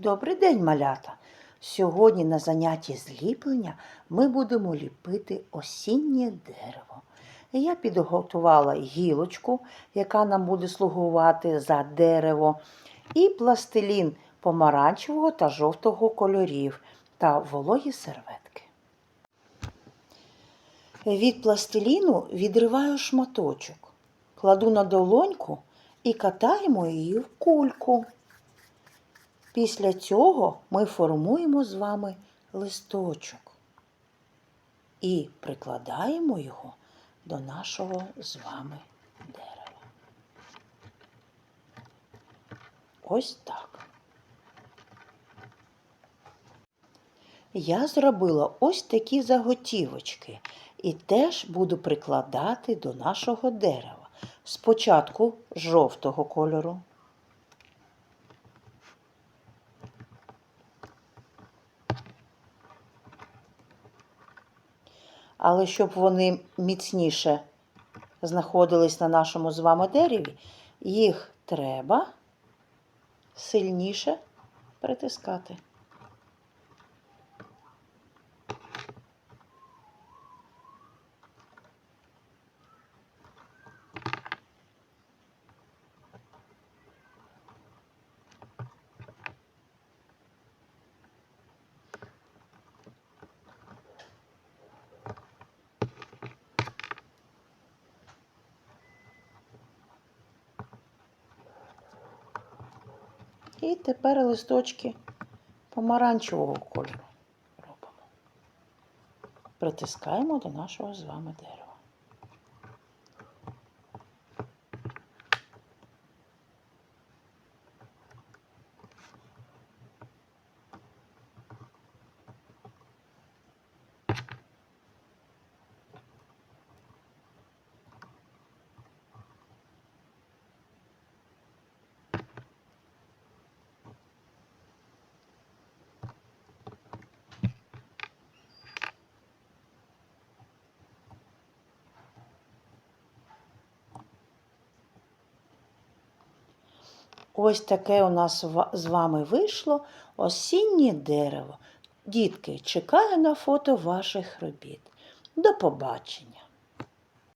Добрий день, малята! Сьогодні на занятті зліплення ми будемо ліпити осіннє дерево. Я підготувала гілочку, яка нам буде слугувати за дерево, і пластилін помаранчевого та жовтого кольорів та вологі серветки. Від пластиліну відриваю шматочок, кладу на долоньку і катаємо її в кульку. Після цього ми формуємо з вами листочок і прикладаємо його до нашого з вами дерева. Ось так. Я зробила ось такі заготівочки і теж буду прикладати до нашого дерева. Спочатку жовтого кольору. Але щоб вони міцніше знаходились на нашому з вами дереві, їх треба сильніше притискати. І тепер листочки помаранчевого кольору робимо. Притискаємо до нашого з вами дерева. Ось таке у нас з вами вийшло осіннє дерево. Дітки, чекаю на фото ваших робіт. До побачення!